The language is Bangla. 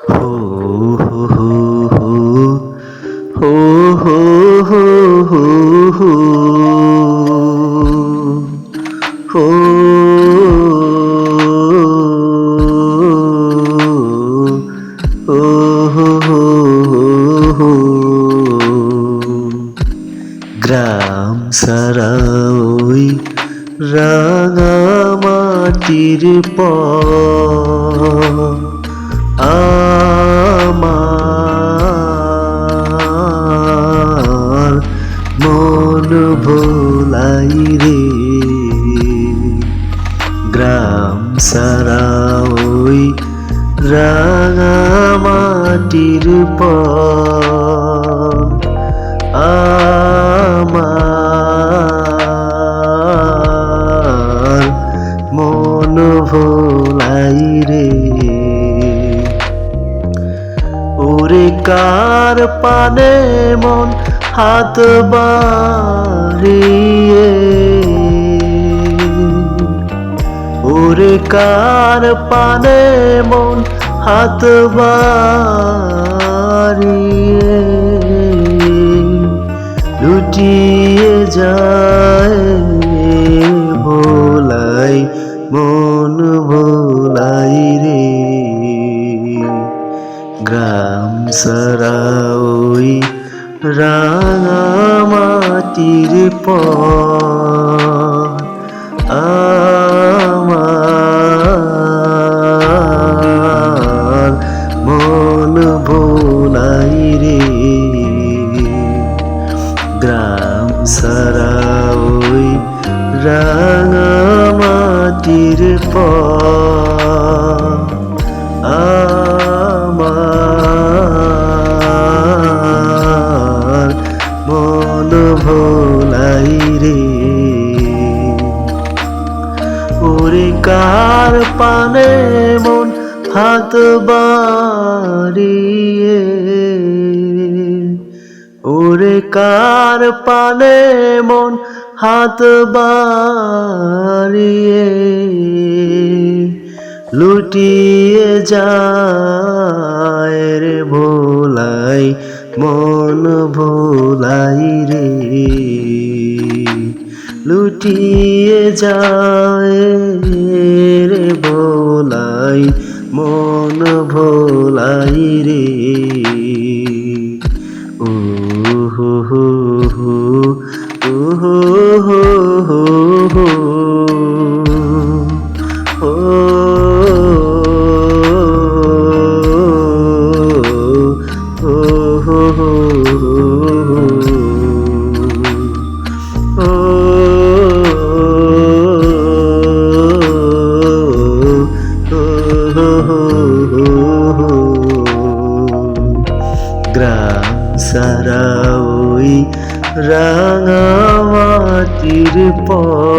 হো হো হো হো হো হো হো গ্রাম সারা ওই রাঙা মাটির পর সারা ওই রাঙা মাটির পর আমার মন ভোলাই রে। ওরে কার পানে মন হাত বাড়িয়ে কার পানে মন হাত লুটিয়ে যায় ভোলাই, মন ভোলাই রে। গ্রাম সারা ওই রাঙা মাটির পর রে। গ্রাম সারা ওই রাঙা মন ভোলাই রে। কার পানে মন হাত বাড়িয়ে ওরে কার পানে মন হাত বাড়িয়ে? লুটিয়ে যায় রে ভোলাই, মন ভোলাই রে। লুটিয়ে যায় রে ভোলাই, মন ভোলাই রে। গ্রাম সারা ওই রাঙামাটির পর